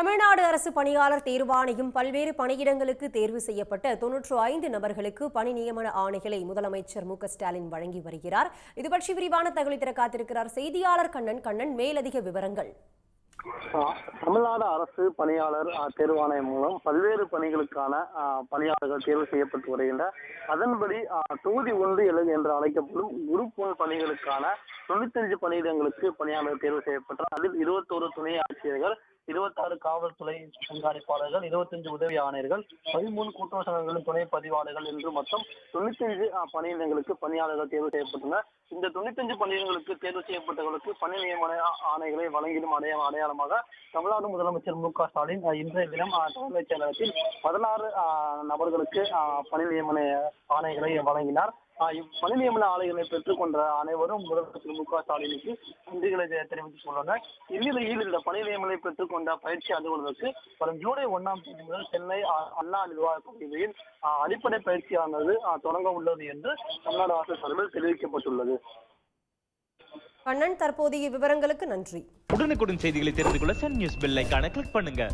தமிழ்நாடு அரசு பணியாளர் தேர்வாணையம் பல்வேறு பணியிடங்களுக்கு தேர்வு செய்யப்பட்ட தொன்னூற்று ஐந்து நபர்களுக்கு பணி நியமன ஆணைகளை முதலமைச்சர் மு ஸ்டாலின் வழங்கி வருகிறார். இது பற்றி விரிவான தகவல் தர காத்திருக்கிறார் செய்தியாளர் கண்ணன். கண்ணன் மேலதிக விவரங்கள். தமிழ்நாடு அரசு பணியாளர் தேர்வாணையம் மூலம் பல்வேறு பணிகளுக்கான பணியாளர்கள் தேர்வு செய்யப்பட்டு வருகின்ற அதன்படி தொகுதி ஒன்று என்று அழைக்கப்படும் குரூப் ஒன் பணிகளுக்கான தொண்ணூத்தஞ்சு பணியிடங்களுக்கு பணியாளர் தேர்வு செய்யப்பட்டார். அதில் இருபத்தோரு துணை ஆட்சியர்கள் இருபத்தாறு காவல்துறை கண்காணிப்பாளர்கள் இருபத்தஞ்சு உதவி ஆணையர்கள் பதிமூணு கூட்டுறவு சங்கங்களின் துணை பதிவாளர்கள் என்று மொத்தம் தொண்ணூத்தஞ்சு பணியிடங்களுக்கு பணியாளர்கள் தேர்வு செய்யப்பட்டனர். இந்த தொண்ணூத்தஞ்சு பணியிடங்களுக்கு தேர்வு செய்யப்பட்டவர்களுக்கு பணி நியமன ஆணைகளை வழங்கிடும் அடைய அடையாளமாக தமிழ்நாடு முதலமைச்சர் மு க ஸ்டாலின் இன்றைய தினம் தலைமைச் செயலகத்தில் பதினாறு ஆஹ், நபர்களுக்கு ஆஹ், பணி நியமன ஆணைகளை வழங்கினார். இப்பணி நியமன ஆணைகளை பெற்றுக்கொண்ட அனைவரும் முதலமைச்சர் மு க ஸ்டாலினுக்கு நன்றிகளை தெரிவித்துக் கொண்டனர் இந்நிலையில் இந்த பணி நியமனை பெற்றுக்கொண்ட பயிற்சி அலுவலருக்கு வரும் ஜூலை ஒண்ணாம் தேதி முதல் சென்னை அண்ணா நிர்வாக ஆஹ், அடிப்படை பயிற்சியானது தொடங்க உள்ளது என்று தமிழ்நாடு அரசு சார்பில் தெரிவிக்கப்பட்டுள்ளது. கண்ணன் தற்போதைய விவரங்களுக்கு நன்றி. உடனுக்குடன் செய்திகளை தெரிந்து கொள்ள சன் நியூஸ் பெல் ஐகானை கிளிக் பண்ணுங்க.